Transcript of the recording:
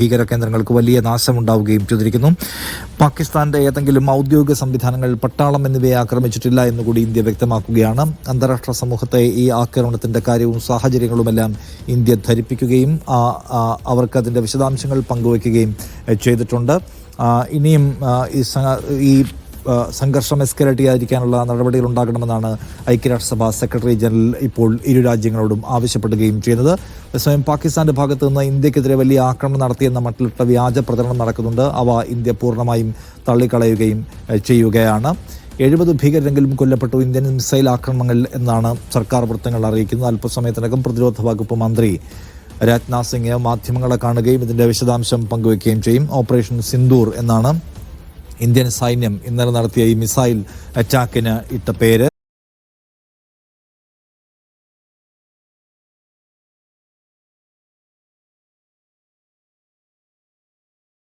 ഭീകര കേന്ദ്രങ്ങൾക്ക് വലിയ നാശമുണ്ടാവുകയും ചെയ്തിരിക്കുന്നു. പാകിസ്ഥാന്റെ ഏതെങ്കിലും ഔദ്യോഗിക സംവിധാനങ്ങൾ പട്ടാളം എന്നിവയെ ആക്രമിച്ചിട്ടില്ല എന്നുകൂടി ഇന്ത്യ വ്യക്തമാക്കുകയാണ്. അന്താരാഷ്ട്ര സമൂഹത്തെ ഈ ആക്രമണത്തിന്റെ കാര്യവും സാഹചര്യങ്ങളുമെല്ലാം ഇന്ത്യ ധരിപ്പിക്കുകയും അവർക്ക് അതിന്റെ വിശദാംശങ്ങൾ പങ്കുവയ്ക്കുകയും ചെയ്തിട്ടുണ്ട്. ഇനിയും ഈ സംഘർഷം എസ്കലേറ്റ് ചെയ്യാതിരിക്കാനുള്ള നടപടികൾ ഉണ്ടാകണമെന്നാണ് ഐക്യരാഷ്ട്രസഭ സെക്രട്ടറി ജനറൽ ഇപ്പോൾ ഇരു രാജ്യങ്ങളോടും ആവശ്യപ്പെടുകയും ചെയ്യുന്നത്. അതേസമയം പാകിസ്ഥാന്റെ ഭാഗത്തു നിന്ന് ഇന്ത്യക്കെതിരെ വലിയ ആക്രമണം നടത്തിയെന്ന മട്ടിലിട്ട വ്യാജ പ്രചരണം നടക്കുന്നുണ്ട്. അവ ഇന്ത്യ പൂർണമായും തള്ളിക്കളയുകയും ചെയ്യുകയാണ്. എഴുപത് ഭീകരരെങ്കിലും കൊല്ലപ്പെട്ടു. ഇന്ത്യൻ മിസൈൽ ആക്രമണങ്ങൾ എന്നാണ് സർക്കാർ വൃത്തങ്ങൾ അറിയിക്കുന്നത്. അല്പസമയത്തിനകം പ്രതിരോധ വകുപ്പ് മന്ത്രി രാജ്നാഥ് സിംഗ് മാധ്യമങ്ങളെ കാണുകയും ഇതിന്റെ വിശദാംശം പങ്കുവയ്ക്കുകയും ചെയ്യും. ഓപ്പറേഷൻ സിന്ദൂർ എന്നാണ് ഇന്ത്യൻ സൈന്യം ഇന്നലെ നടത്തിയ ഈ മിസൈൽ അറ്റാക്കിന് ഇട്ട പേര്.